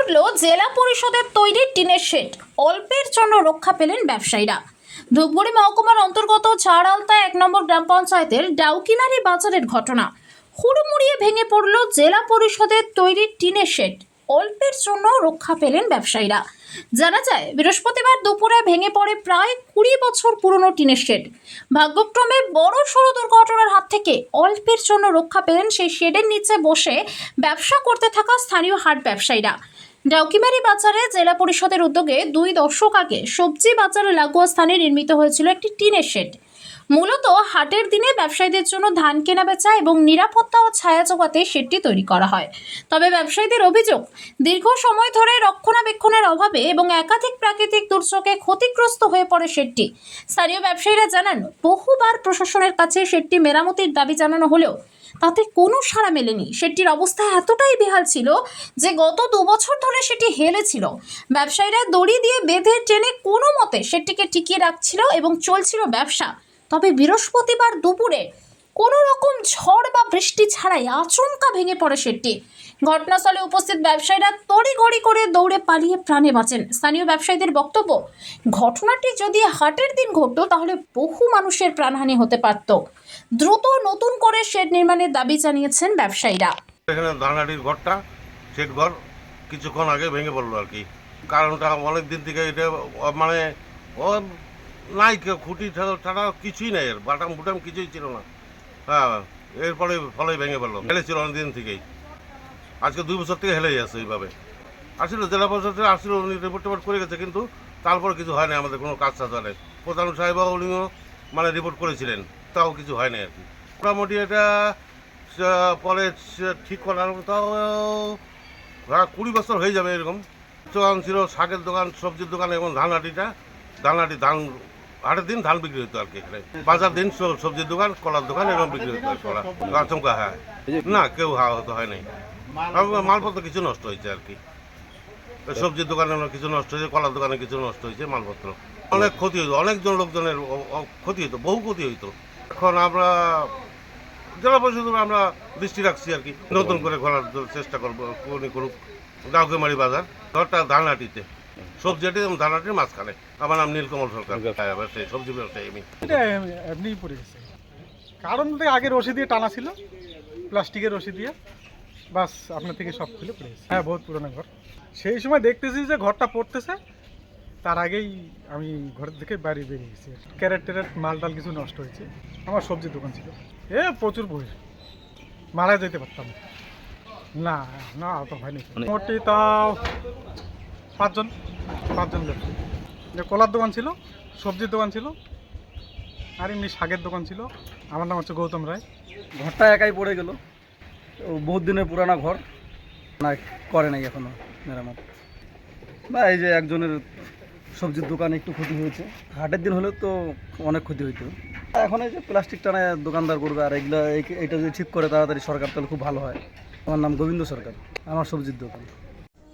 পড়ল জেলা পরিষদের তৈরি টিনের শেড। অল্পের জন্য রক্ষা পেলেন ব্যবসায়ীরা। ধূপগুড়ি মহকুমার অন্তর্গত ঝাড়ালতা এক নম্বর গ্রাম পঞ্চায়েতের ডাউকিনারি বাজারের ঘটনা। হুড়মুড়িয়ে ভেঙে পড়ল জেলা পরিষদের তৈরি টিনের শেড। অল্পের জন্য রক্ষা পেলেন ব্যবসায়ীরা। জানা যায়, বৃহস্পতিবার দুপুরে ভেঙে পড়ে প্রায় কুড়ি বছর পুরনো টিনের শেড। ভাগ্যক্রমে বড় সড়ো দুর্ঘটনার হাত থেকে অল্পের জন্য রক্ষা পেলেন সেই শেডের নিচে বসে ব্যবসা করতে থাকা স্থানীয় হাট ব্যবসায়ীরা। ডাউকিমারি বাজারে জেলা পরিষদের উদ্যোগে দুই দশক আগে সবজি বাজারে লাগোয়া স্থানে নির্মিত হয়েছিল একটি টিনের শেড। মূলত হাটের দিনে ব্যবসায়ীদের জন্য ধান কেনা বেচা এবং নিরাপত্তা ও ছায়া জোগাতে শেডটি তৈরি করা হয়। তবে ব্যবসায়ীদের অভিযোগ, দীর্ঘ সময় ধরে রক্ষণাবেক্ষণের অভাবে এবং একাধিক প্রাকৃতিক দুর্যোগে ক্ষতিগ্রস্ত হয়ে পড়ে শেডটি স্থানীয় ব্যবসায়ীরা জানান, বহুবার প্রশাসনের কাছে শেডটি মেরামতির দাবি জানানো হলেও তাতে কোনো সাড়া মেলেনি। সেটির অবস্থা এতটাই বেহাল ছিল যে গত দু বছর ধরে সেটি হেলেছিল ব্যবসায়ীরা দড়ি দিয়ে বেঁধে টেনে কোনো মতে সেটিকে টিকিয়ে রাখছিল এবং চলছিল ব্যবসা। তবে বৃহস্পতিবার দুপুরে কোনো রকম ঝড় বা বৃষ্টি ছাড়াই আচমকা ভেঙে পড়ে সেটি। ঘটনাস্থলে উপস্থিত ব্যবসায়ীরা তড়িঘড়ি করে দৌড়ে পালিয়ে প্রাণে বাঁচেন। স্থানীয় ব্যবসায়ীদের বক্তব্য, ঘটনাটি যদি হাটের দিন ঘটতো, তাহলে বহু মানুষের প্রাণহানি হতে পারত। দ্রুত নতুন করে শেড নির্মাণের দাবি জানিয়েছেন ব্যবসায়ীরা। এখানে ধানহাটির ঘরটা সেট ঘর কিছুক্ষণ আগে ভেঙে পড়ল আর কি। কারণটা অনেক দিন থেকে এটা মানে নাই খুঁটি ছাড়া কিছুই নাই এর বাটাম বুটাম কিছুই ছিল না। হ্যাঁ এরপরে ফলে ভেঙে পড়ল হেলেছিল অনেক দিন থেকেই। আজকে দুই বছর থেকে হেলেই আছে এইভাবে। আসলে জেলা পরিষদ থেকে আসলে উনি রিপোর্ট টিপোর্ট করে গেছে, কিন্তু তারপর কিছু হয় না আমাদের কোনো কাজ টাজ হয় প্রধান সাহেব উনিও মানে রিপোর্ট করেছিলেন, তাও কিছু হয় না আর কি। মোটামুটি এটা পরে ঠিক করার তাও প্রায় কুড়ি বছর হয়ে যাবে এরকম। দোকান ছিল, শাকের দোকান, সবজির দোকান এবং ধানহাটিটা। ধানহাটি ধান হাটের দিন ধান বিক্রি হতো আর কি এখানে। বাজার দিন সবজির দোকান কলার দোকান এরকম বিক্রি হতো কলা। আচমকা হ্যাঁ। না কেউ হা হতো হয় নাই। মালপত্র কিছু নষ্ট হয়েছে আর কি। তো সবজির দোকানে কিছু নষ্ট হয়েছে কলার দোকানে কিছু নষ্ট হয়েছে মালপত্র। অনেক ক্ষতি হতো অনেকজন লোকজনের ক্ষতি হতো বহু ক্ষতি হইতো। এখন আমরা জেলা পরিষদ আমরা দৃষ্টি রাখছি আর কি। নতুন করে খোলার চেষ্টা করব করুক। ডাউকেমারি বাজার ঘরটা ধানহাটিতে। সবজি হাটি এবং ধানহাটির মাঝখানে। আমার নাম নীলকমল সরকার। সবজি ব্যবসায়ী এমনিই পড়ে গেছে। কারণ আগে রশি দিয়ে টানা ছিল, প্লাস্টিকের রশি দিয়ে। বাস আপনার থেকে সব খুলে পড়ে গেছে। হ্যাঁ বহুত পুরনো ঘর। সেই সময় দেখতেছি যে ঘরটা পড়তেছে, তার আগেই আমি ঘরের থেকে বাইরে বেরিয়ে গেছি। ক্যারেট ট্যারেট, মাল টাল কিছু নষ্ট হয়েছে। আমার সবজির দোকান ছিল। এ, প্রচুর বই। মারা যেতে পারতাম। না না, অত হয়নি মোটামুটি তাও পাঁচজন পাঁচজন ব্যক্তি। যে কলার দোকান ছিল, সবজির দোকান ছিল, আর এমনি শাকের দোকান ছিল। আমার নাম হচ্ছে গৌতম রায়। ঘরটা একাই পড়ে গেল। বহুত দিনের পুরানা ঘর। না করে নাই এখনও, মেরামত। বা এই যে একজনের সবজির দোকানে একটু ক্ষতি হয়েছে। হাটের দিন হলে তো অনেক ক্ষতি হইতো। এখন এই যে প্লাস্টিক টানায় দোকানদার করবে আর এগুলো এটা যদি ঠিক করে তাড়াতাড়ি সরকার, তাহলে খুব ভালো হয়। আমার নাম গোবিন্দ সরকার, আমার সবজির দোকান।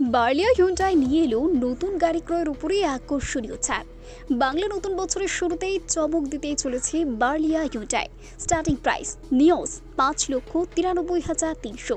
বার্লিয়া হিউন্ডাই নিয়ে এলো নতুন গাড়ি ক্রয়ের উপরে আকর্ষণীয় ছাড় বাংলা নতুন বছরের শুরুতেই চমক দিতেই চলেছে বার্লিয়া হিউন্ডাই স্টার্টিং প্রাইস নিয়স, পাঁচ লক্ষ তিরানব্বই হাজার তিনশো।